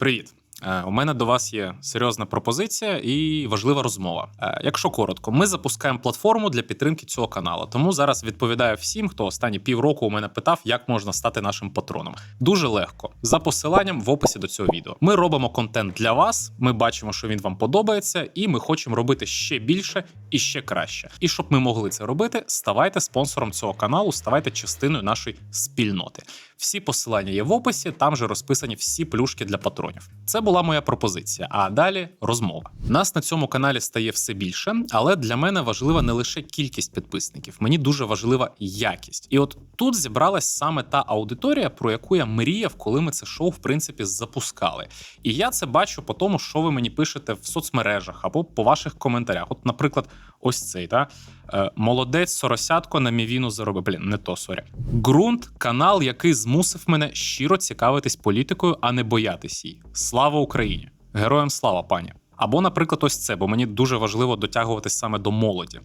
Привіт. Е, У мене до вас є серйозна пропозиція і важлива розмова. Е, Якщо коротко, ми запускаємо платформу для підтримки цього каналу. Тому зараз відповідаю всім, хто останні півроку у мене питав, як можна стати нашим патроном. Дуже легко за посиланням в описі до цього відео. Ми робимо контент для вас. Ми бачимо, що він вам подобається, і ми хочемо робити ще більше і ще краще. І щоб ми могли це робити, ставайте спонсором цього каналу, ставайте частиною нашої спільноти. Всі посилання є в описі, там же розписані всі плюшки для патронів. Це була моя пропозиція. А далі розмова. Нас на цьому каналі стає все більше, але для мене важлива не лише кількість підписників, мені дуже важлива якість. І от тут зібралась саме та аудиторія, про яку я мріяв, коли ми це шоу в принципі запускали. І я це бачу по тому, що ви мені пишете в соцмережах або по ваших коментарях. От, наприклад, ось цей та Е, молодець соросятко на мівіну заробив. Блін, не то сорі. Ґрунт канал, який змусив мене щиро цікавитись політикою, а не боятись її. Слава Україні! Героям слава, пані! Або, наприклад, ось це, бо мені дуже важливо дотягуватись саме до молоді.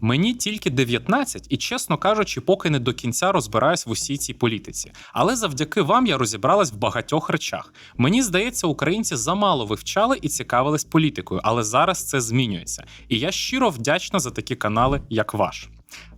Мені тільки 19, і, чесно кажучи, поки не до кінця розбираюсь в усій цій політиці. Але завдяки вам я розібралась в багатьох речах. Мені здається, українці замало вивчали і цікавились політикою, але зараз це змінюється. І я щиро вдячна за такі канали, як ваш.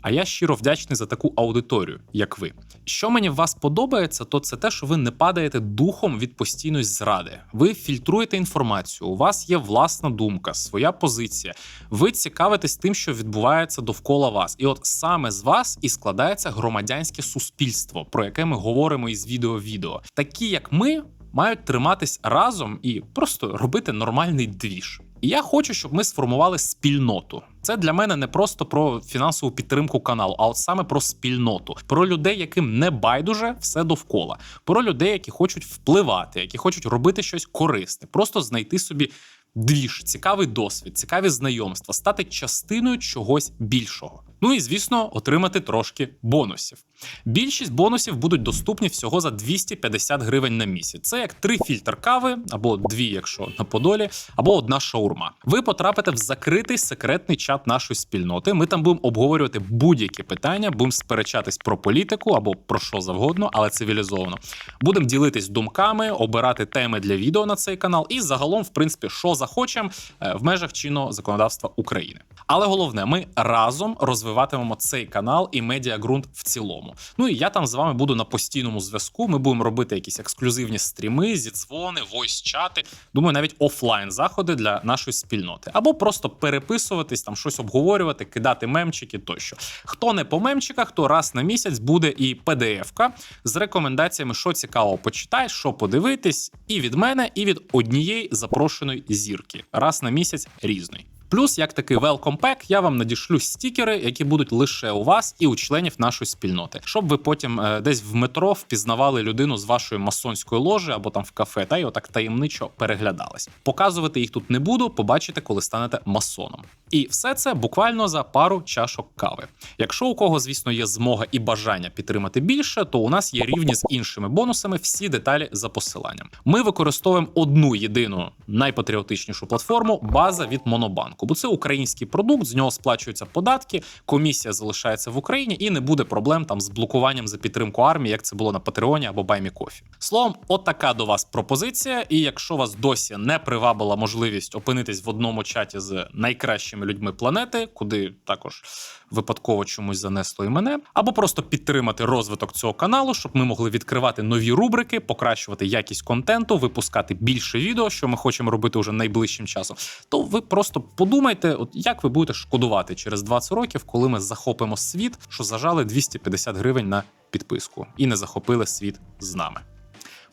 А я щиро вдячний за таку аудиторію, як ви. Що мені в вас подобається, то це те, що ви не падаєте духом від постійної зради. Ви фільтруєте інформацію, у вас є власна думка, своя позиція. Ви цікавитесь тим, що відбувається довкола вас. І от саме з вас і складається громадянське суспільство, про яке ми говоримо із відео-відео. Такі, як ми, мають триматись разом і просто робити нормальний двіж. І я хочу, щоб ми сформували спільноту. Це для мене не просто про фінансову підтримку каналу, а от саме про спільноту, про людей, яким не байдуже все довкола, про людей, які хочуть впливати, які хочуть робити щось корисне, просто знайти собі двіж, цікавий досвід, цікаві знайомства, стати частиною чогось більшого. Ну і звісно, отримати трошки бонусів. Більшість бонусів будуть доступні всього за 250 гривень на місяць. Це як три фільтр кави, або дві, якщо на Подолі, або одна шаурма. Ви потрапите в закритий секретний чат нашої спільноти. Ми там будемо обговорювати будь-які питання, будемо сперечатись про політику або про що завгодно, але цивілізовано. Будемо ділитись думками, обирати теми для відео на цей канал, і загалом, в принципі, що захочемо е, в межах чинного законодавства України. Але головне, ми разом розвиватимемо цей канал і медіагрунт в цілому. Ну і я там з вами буду на постійному зв'язку. Ми будемо робити якісь ексклюзивні стріми, зідзвони, войс-чати. Думаю, навіть офлайн заходи для нашої спільноти, або просто переписуватись, там щось обговорювати, кидати мемчики тощо. Хто не по мемчиках, то раз на місяць буде і PDF-ка з рекомендаціями, що цікаво почитай, що подивитись, і від мене, і від однієї запрошеної зірки. Раз на місяць різної. Плюс, як такий welcome pack, я вам надішлю стікери, які будуть лише у вас і у членів нашої спільноти, щоб ви потім е, десь в метро впізнавали людину з вашої масонської ложі або там в кафе, та й отак таємничо переглядались. Показувати їх тут не буду, побачите, коли станете масоном. І все це буквально за пару чашок кави. Якщо у кого, звісно, є змога і бажання підтримати більше, то у нас є рівні з іншими бонусами. Всі деталі за посиланням. Ми використовуємо одну єдину найпатріотичнішу платформу база від Монобанку, бо це український продукт, з нього сплачуються податки, комісія залишається в Україні і не буде проблем там з блокуванням за підтримку армії, як це було на Патреоні або Баймі Кофі. Словом, от така до вас пропозиція. І якщо вас досі не привабила можливість опинитись в одному чаті з найкращими людьми планети, куди також випадково чомусь занесло і мене, або просто підтримати розвиток цього каналу, щоб ми могли відкривати нові рубрики, покращувати якість контенту, випускати більше відео, що ми хочемо робити уже найближчим часом. То ви просто подумайте, от як ви будете шкодувати через 20 років, коли ми захопимо світ, що зажали 250 гривень на підписку і не захопили світ з нами.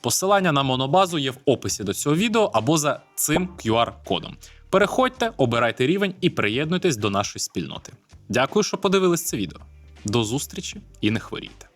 Посилання на монобазу є в описі до цього відео або за цим QR-кодом. Переходьте, обирайте рівень і приєднуйтесь до нашої спільноти. Дякую, що подивились це відео. До зустрічі і не хворійте.